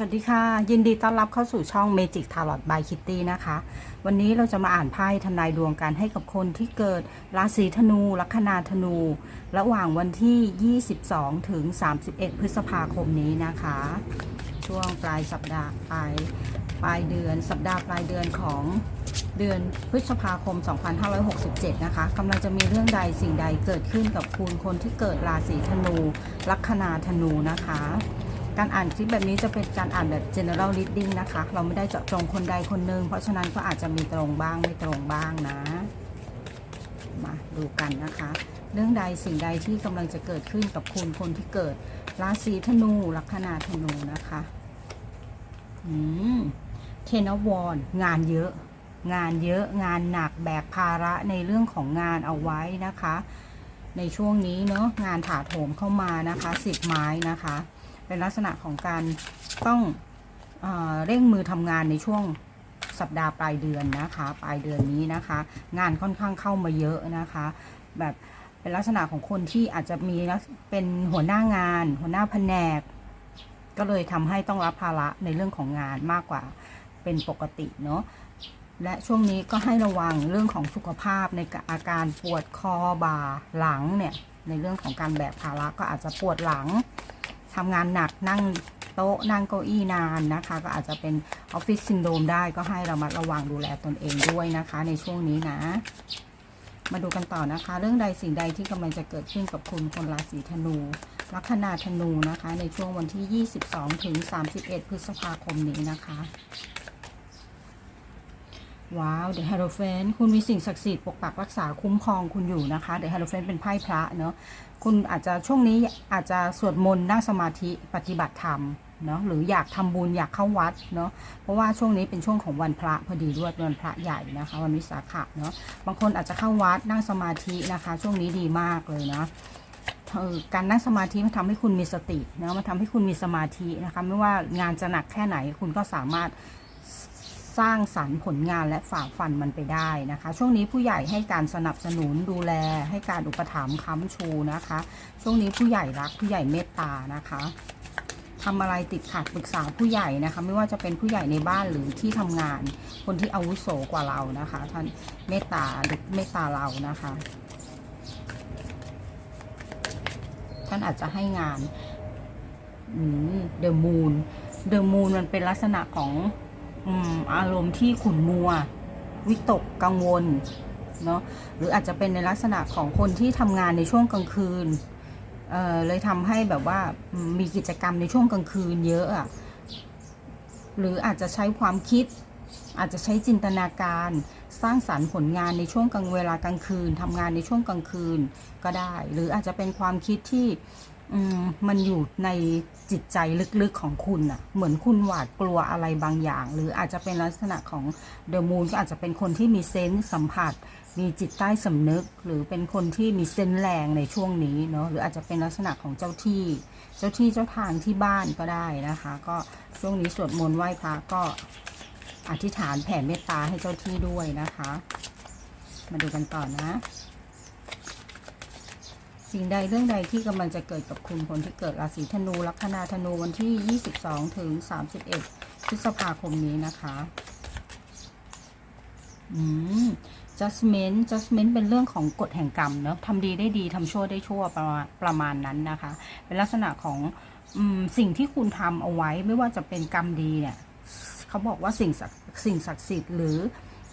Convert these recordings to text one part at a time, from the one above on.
สวัสดีค่ะ ยินดีต้อนรับเข้าสู่ช่อง Magic Tarot by Kitty นะคะ วันนี้เราจะมาอ่านไพ่ทำนายดวงกันให้กับคนที่เกิดราศีธนู ลัคนาธนู ระหว่างวันที่ 22 ถึง 31 พฤษภาคมนี้นะคะ ช่วงปลายสัปดาห์ปลายปลายเดือน สัปดาห์ปลายเดือนของเดือนพฤษภาคม 2567 นะคะกำลังจะมีเรื่องใดสิ่งใดเกิดขึ้นกับคุณคนที่เกิดราศีธนู ลัคนาธนูนะคะ การอ่านคลิปแบบนี้จะเป็นการอ่านแบบ general reading นะคะ เราไม่ได้เจาะจงคนใดคนหนึ่งเพราะฉะนั้นก็อาจจะมีตรงบ้างไม่ตรงบ้างนะ มาดูกันนะคะ เรื่องใดสิ่งใดที่กำลังจะเกิดขึ้นกับคุณคนที่เกิด ราศีธนูลัคนาธนูนะคะอืมเทนวอนงานเยอะ งานเยอะงานหนักแบกภาระในเรื่องของงานเอาไว้นะคะ ในช่วงนี้เนาะงานถาโถมเข้ามานะคะสิบไม้นะคะ เป็นลักษณะของการต้องเอเร่งมือทำงานในช่วงสัปดาห์ปลายเดือนนะคะ ปลายเดือนนี้นะคะ งานค่อนข้างเข้ามาเยอะนะคะ แบบเป็นลักษณะของคนที่อาจจะมีเป็นหัวหน้างาน หัวหน้าแผนก ก็เลยทำให้ต้องรับภาระในเรื่องของงานมากกว่าเป็นปกติเนาะและช่วงนี้ก็ให้ระวังเรื่องของสุขภาพในอาการปวดคอบ่าหลังเนี่ยในเรื่องของการแบกภาระก็อาจจะปวดหลัง ทำงานหนักนั่งโต๊ะนั่งเก้าอี้นานนะคะ ก็อาจจะเป็นออฟฟิศซินโดรมได้ก็ให้เรามาระวังดูแลตนเองด้วยนะคะ ในช่วงนี้นะ มาดูกันต่อนะคะ เรื่องใดสิ่งใดที่กำลังจะเกิดขึ้นกับคุณคนราศีธนูลัคนาธนูนะคะ ในช่วงวันที่ 22 ถึง 31 พฤษภาคมนี้นะคะ ว้าวเดอะฮ e โ o เฟนคุณมีสิ่งศักดิ์สิทธิ์ปกปักรักษาคุ้มครองคุณอยู่นะคะเดอะฮ e โ o เฟนเป็นไพ่พระเนาะคุณอาจจะช่วงนี้อาจจะสวดมนต์นั่งสมาธิปฏิบัติธรรมเนาะหรืออยากทำบุญอยากเข้าวัดเนาะเพราะว่าช่วงนี้เป็นช่วงของวันพระพอดีด้วยวันพระใหญ่นะคะ วันวิสาขะเนาะบางคนอาจจะเข้าวัดนั่งสมาธินะคะ ช่วงนี้ดีมากเลยนะการนั่งสมาธิมันทำให้คุณมีสติเนาะมันทำให้คุณมีสมาธินะคะ ไม่ว่างานจะหนักแค่ไหนคุณก็สามารถ สร้างสรรค์ผลงานและฝ่าฟันมันไปได้นะคะ ช่วงนี้ผู้ใหญ่ให้การสนับสนุนดูแล ให้การอุปถัมภ์ค้ำชูนะคะ ช่วงนี้ผู้ใหญ่รักผู้ใหญ่เมตตานะคะทำอะไรติดขัดปรึกษาผู้ใหญ่นะคะ ไม่ว่าจะเป็นผู้ใหญ่ในบ้านหรือที่ทำงาน คนที่อาวุโสกว่าเรานะคะ ท่านเมตตาหรือเมตตาเรานะคะ ท่านอาจจะให้งานเดอะมูนเดอะมูนมันเป็นลักษณะของ อารมณ์ที่ขุ่นมัว วิตกกังวลเนาะหรืออาจจะเป็นในลักษณะของคนที่ทำงานในช่วงกลางคืนเอ่อเลยทำให้แบบว่ามมีกิจกรรมในช่วงกลางคืนเยอะอะหรืออาจจะใช้ความคิด อาจจะใช้จินตนาการสร้างสารรค์ผลงานในช่วงกลางเวลากลางคืนทำงานในช่วงกลางคืนก็ได้ หรืออาจจะเป็นความคิดที่ อืมมันอยู่ในจิตใจลึกๆของคุณอะเหมือนคุณหวาดกลัวอะไรบางอย่าง หรืออาจจะเป็นลักษณะของเดอะมูนก็อาจจะเป็นคนที่มีเซนส์สัมผัส มีจิตใต้สำนึก หรือเป็นคนที่มีเซนส์แรงในช่วงนี้เนาะหรืออาจจะเป็นลักษณะของเจ้าที่ เจ้าที่เจ้าทางที่บ้านก็ได้นะคะ ก็ช่วงนี้สวดมนต์ไหว้พระก็อธิษฐานแผ่เมตตาให้เจ้าที่ด้วยนะคะ มาดูกันต่อนะ สิ่งใดเรื่องใดที่กำลังจะเกิดกับคุณคนที่เกิดราศีธนูลัคนาธนูวันที่ 22 ถึง 31 พฤษภาคมนี้นะคะอืม judgment judgment เป็นเรื่องของกฎแห่งกรรมเนาะทำดีได้ดีทำชั่วได้ชั่วประมาณประมาณนั้นนะคะ เป็นลักษณะของอสิ่งที่คุณทำเอาไว้ไม่ว่าจะเป็นกรรมดีเนี่ยเขาบอกว่าสิ่งศักสิ่งศักดิ์สิทธิ์หรือ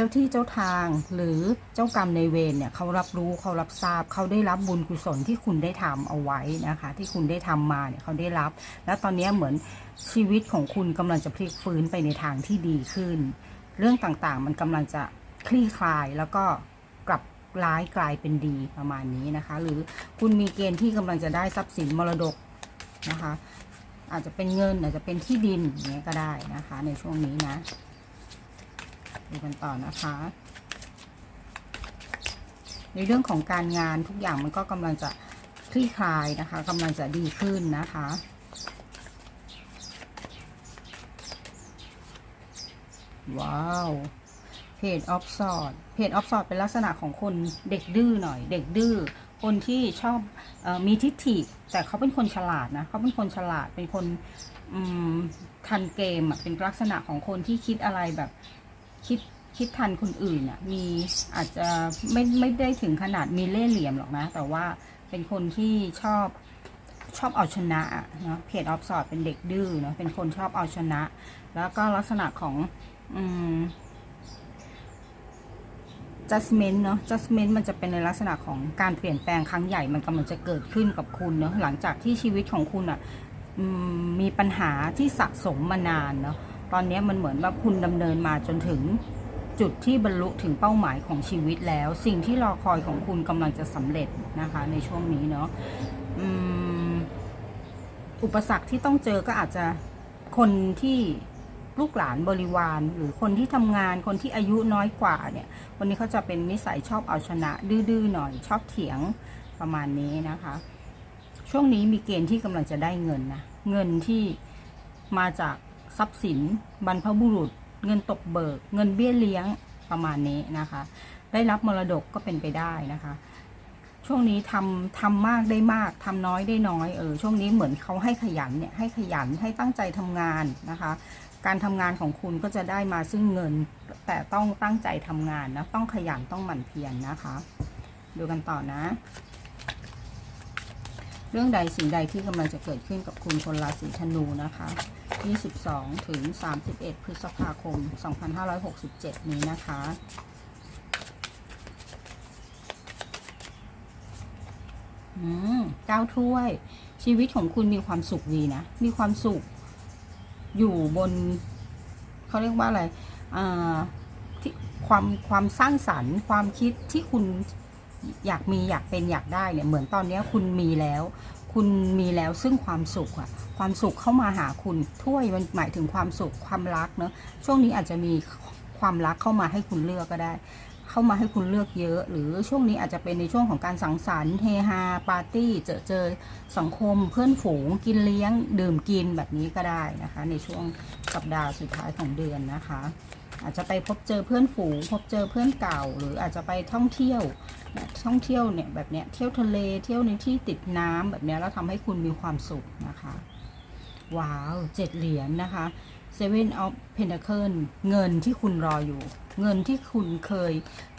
จ้าที่เจ้าทางหรือเจ้ากรรมในเวรเนี่ยเขารับรู้เขารับทราบเขาได้รับบุญกุศลที่คุณได้ทำเอาไว้นะคะ ที่คุณได้ทำมาเนี่ยเขาได้รับ แล้วตอนนี้เหมือนชีวิตของคุณกำลังจะพลิกฟื้นไปในทางที่ดีขึ้น เรื่องต่างๆ มันกำลังจะคลี่คลายแล้วก็กลับร้ายกลายเป็นดีประมาณนี้นะคะ หรือคุณมีเกณฑ์ที่กำลังจะได้ทรัพย์สินมรดกนะคะ อาจจะเป็นเงินอาจจะเป็นที่ดินอย่างเงี้ยก็ได้นะคะ ในช่วงนี้นะ ดูกันต่อนะคะ ในเรื่องของการงานทุกอย่างมันก็กำลังจะคลี่คลายนะคะกำลังจะดีขึ้นนะคะว้าวเพจออฟสอดเพจออฟสอดเป็นลักษณะของคนเด็กดื้อหน่อย เด็กดื้อคนที่ชอบออมีทิฐิแต่เขาเป็นคนฉลาดนะเขาเป็นคนฉลาดเป็นคนทันเกมเป็นลักษณะของคนที่คิดอะไรแบบ คิดคิดทันคนอื่นอะมีอาจจะไม่ไม่ได้ถึงขนาดมีเล่ห์เหลี่ยมหรอกนะ แต่ว่าเป็นคนที่ชอบชอบเอาชนะเนาะเพจออฟสอดเป็นเด็กดื้อเนาะเป็นคนชอบเอาชนะ แล้วก็ลักษณะของอืม judgment เนาะ judgment มันจะเป็นในลักษณะของการเปลี่ยนแปลงครั้งใหญ่มันกำลังจะเกิดขึ้นกับคุณเนาะหลังจากที่ชีวิตของคุณอะ่ะมีปัญหาที่สะสมมานานเนาะ ตอนนี้มันเหมือนว่าคุณดำเนินมาจนถึงจุดที่บรรลุถึงเป้าหมายของชีวิตแล้ว สิ่งที่รอคอยของคุณกำลังจะสำเร็จนะคะ ในช่วงนี้เนาะอุปสรรคที่ต้องเจอก็อาจจะคนที่ลูกหลานบริวาร หรือคนที่ทำงานคนที่อายุน้อยกว่าเนี่ยวันนี้เขาจะเป็นนิสัยชอบเอาชนะ ดื้อๆหน่อยชอบเถียงประมาณนี้นะคะ ช่วงนี้มีเกณฑ์ที่กำลังจะได้เงินนะเงินที่มาจาก ทรัพย์สิน บรรพบุรุษ เงินตกเบิก เงินเบี้ยเลี้ยงประมาณนี้นะคะ ได้รับมรดกก็เป็นไปได้นะคะ ช่วงนี้ทำทำมากได้มากทำน้อยได้น้อยเออช่วงนี้เหมือนเขาให้ขยันเนี่ยให้ขยันให้ตั้งใจทำงานนะคะ การทำงานของคุณก็จะได้มาซึ่งเงินแต่ต้องตั้งใจทำงานนะต้องขยันต้องหมั่นเพียรนนะคะ ดูกันต่อนะ เรื่องใดสิ่งใดที่กำลังจะเกิดขึ้นกับคุณคนราศีธนูนะคะ 22 ถึง 31 พฤษภาคม 2567 นี้นะคะ อืมเก้าถ้วย ชีวิตของคุณมีความสุขดีนะ มีความสุข อยู่บน เขาเรียกว่าอะไร อ่า ที่ความความสร้างสรรค์ ความคิดที่คุณ อยากมีอยากเป็นอยากได้เนี่ยเหมือนตอนนี้คุณมีแล้ว คุณมีแล้วซึ่งความสุขอะความสุขเข้ามาหาคุณถ้วยมันหมายถึงความสุขความรักเนอะช่วงนี้อาจจะมีความรักเข้ามาให้คุณเลือกก็ได้ เข้ามาให้คุณเลือกเยอะ หรือช่วงนี้อาจจะเป็นในช่วงของการสังสรรค์เฮฮาปาร์ตี้เจอเจอสังคมเพื่อนฝูงกินเลี้ยง ดื่มกินแบบนี้ก็ได้นะคะ ในช่วงสัปดาห์สุดท้ายของเดือนนะคะ อาจจะไปพบเจอเพื่อนฝูง พบเจอเพื่อนเก่า หรืออาจจะไปท่องเที่ยวท่องเที่ยวเนี่ยแบบเนี้ยเที่ยวทะเลเที่ยวในที่ติดน้ำแบบเนี้ยแล้วทำให้คุณมีความสุขนะคะว้าวเจ็ดเหรียญนะคะ Seven of Pentacle เงินที่คุณรออยู่ เงินที่คุณเคย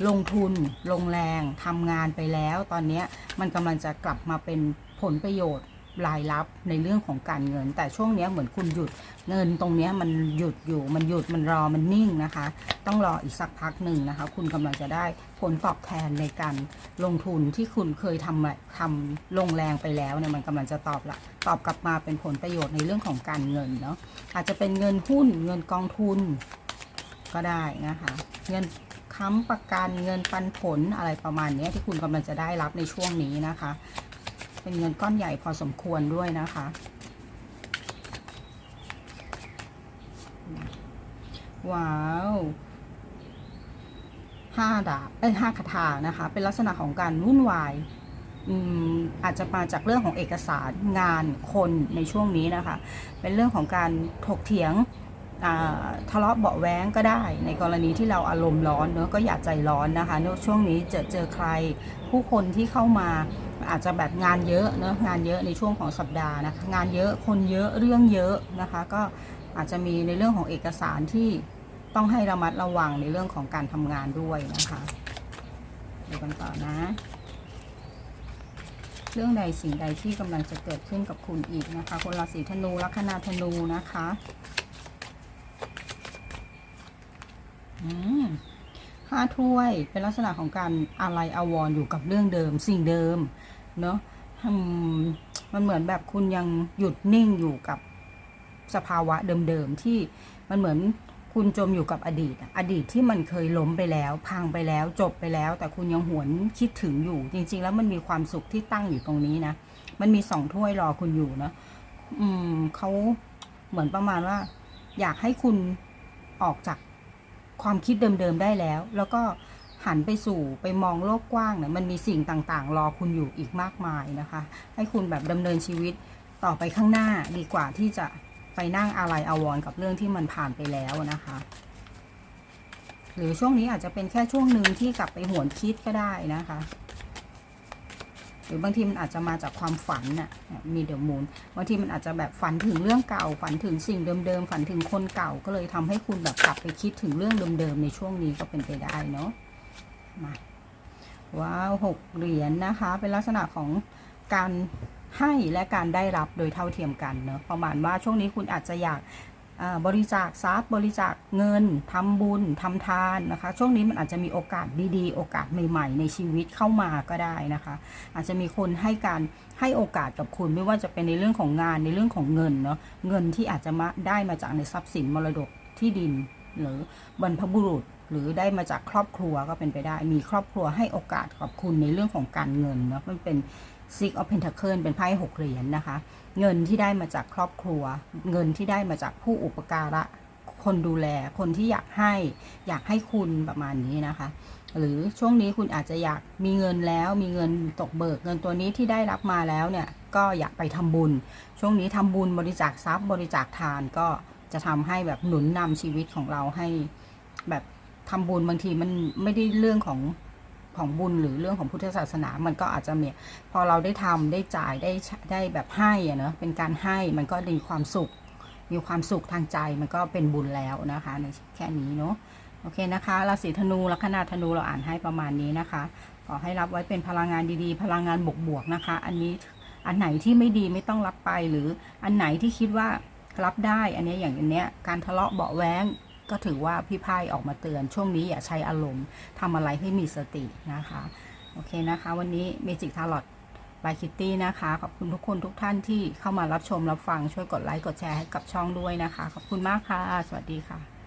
ลงทุน ลงแรงทำงานไปแล้ว ตอนนี้มันกำลังจะกลับมาเป็นผลประโยชน์ รายรับในเรื่องของการเงิน แต่ช่วงนี้เหมือนคุณหยุดเงินตรงนี้มันหยุดอยู่มันหยุดมันรอมันนิ่งนะคะ ต้องรออีกสักพักหนึ่งนะคะ คุณกำลังจะได้ผลตอบแทนในการลงทุนที่คุณเคยทำทำลงแรงไปแล้วเนี่ยมันกำลังจะตอบละตอบกลับมาเป็นผลประโยชน์ในเรื่องของการเงินเนาะอาจจะเป็นเงินหุ้นเงินกองทุนก็ได้นะคะ เงินค้ำประกันเงินปันผลอะไรประมาณนี้ที่คุณกำลังจะได้รับในช่วงนี้นะคะ เป็นเงินก้อนใหญ่พอสมควรด้วยนะคะ ว้าวห้าดาบเอ้ยห้าคาถานะคะ เป็นลักษณะของการวุ่นวายอืมอาจจะมาจากเรื่องของเอกสารงานคนในช่วงนี้นะคะ เป็นเรื่องของการถกเถียงทะเลาะเบาแว้งก็ได้ ในกรณีที่เราอารมณ์ร้อนเนอะก็อย่าใจร้อนนะคะในช่วงนี้เจอเจอใคร ผู้คนที่เข้ามาอาจจะแบบงานเยอะเนอะงานเยอะในช่วงของสัปดาห์นะคะงานเยอะคนเยอะเรื่องเยอะนะคะ ก็อาจจะมีในเรื่องของเอกสารที่ต้องให้ระมัดระวังในเรื่องของการทำงานด้วยนะคะดูกันต่อนะ เรื่องใดสิ่งใดที่กำลังจะเกิดขึ้นกับคุณอีกนะคะ คนราศีธนูลัคนาธนูนะคะ อืม ห้าถ้วยเป็นลักษณะของการอะไรอาวรอยู่กับเรื่องเดิม สิ่งเดิมเนอะมันเหมือนแบบคุณยังหยุดนิ่งอยู่กับสภาวะเดิมๆที่มันเหมือนคุณจมอยู่กับอดีตอะอดีตที่มันเคยล้มไปแล้ว พังไปแล้วจบไปแล้ว แต่คุณยังหวนคิดถึงอยู่ จริง ๆ แล้วมันมีความสุขที่ตั้งอยู่ตรงนี้นะมันมีสองถ้วยรอคุณอยู่นะอืมเขาเหมือนประมาณว่า อยากให้คุณออกจาก ความคิดเดิมๆได้แล้ว แล้วก็หันไปสู่ไปมองโลกกว้างเนี่ยมันมีสิ่งต่างๆ รอคุณอยู่อีกมากมายนะคะ ให้คุณแบบดำเนินชีวิตต่อไปข้างหน้าดีกว่าที่จะไปนั่งอะไรอาวร์กับเรื่องที่มันผ่านไปแล้วนะคะ หรือช่วงนี้อาจจะเป็นแค่ช่วงหนึ่งที่กลับไปหวนคิดก็ได้นะคะ หรือบางทีมันอาจจะมาจากความฝันน่ะมีเดอะมูนบางทีมันอาจจะแบบฝันถึงเรื่องเก่า ฝันถึงสิ่งเดิมๆฝันถึงคนเก่าก็เลยทำให้คุณแบบกลับไปคิดถึงเรื่องเดิมๆในช่วงนี้ก็เป็นไปได้เนาะมาว้าวหกเหรียญนะคะ เป็นลักษณะของการให้และการได้รับโดยเท่าเทียมกันเนาะประมาณว่าช่วงนี้คุณอาจจะอยาก บริจาคทรัพย์บริจาคเงินทำบุญทำทานนะคะ ช่วงนี้มันอาจจะมีโอกาสดีๆ โอกาสใหม่ ๆ ในชีวิตเข้ามาก็ได้นะคะ อาจจะมีคนให้การให้โอกาสกับคุณไม่ว่าจะเป็นในเรื่องของงานในเรื่องของเงินเนาะเงินที่อาจจะมาได้มาจากในทรัพย์สินมรดกที่ดิน หรือบรรพบุรุษหรือได้มาจากครอบครัวก็เป็นไปได้ มีครอบครัวให้โอกาสกับคุณในเรื่องของการเงินเนาะมันเป็น Six of Pentacle เป็นไพ่หกเหรียญนะคะ เงินที่ได้มาจากครอบครัว เงินที่ได้มาจากผู้อุปการะ คนดูแล คนที่อยากให้ อยากให้คุณประมาณนี้นะคะ หรือช่วงนี้คุณอาจจะอยากมีเงินแล้ว มีเงินตกเบิก เงินตัวนี้ที่ได้รับมาแล้วเนี่ย ก็อยากไปทำบุญ ช่วงนี้ทำบุญบริจาคทรัพย์บริจาคทานก็จะทำให้แบบหนุนนำชีวิตของเราให้แบบทำบุญบางทีมันไม่ได้เรื่องของ ของบุญหรือเรื่องของพุทธศาสนา มันก็อาจจะเมียพอเราได้ทำได้จ่ายได้ได้แบบให้อะเนอะเป็นการให้มันก็มีความสุข มีความสุขทางใจมันก็เป็นบุญแล้วนะคะในแค่นี้เนาะโอเคนะคะราศีธนูลัคนาธนูเราอ่านให้ประมาณนี้นะคะ ขอให้รับไว้เป็นพลังงานดีๆ พลังงานบวกๆนะคะ อันนี้อันไหนที่ไม่ดีไม่ต้องรับไปหรืออันไหนที่คิดว่ารับได้ อันนี้อย่างอันเนี้ยการทะเลาะเบาแว้ง ก็ถือว่าพี่ไพ่ออกมาเตือน ช่วงนี้อย่าใช้อารมณ์ทำอะไรให้มีสตินะคะ โอเคนะคะ วันนี้เมจิกทาร์ลอตบายคิตตี้นะคะ ขอบคุณทุกคนทุกท่านที่เข้ามารับชมรับฟังช่วยกดไลค์กดแชร์ให้กับช่องด้วยนะคะ ขอบคุณมากค่ะ สวัสดีค่ะ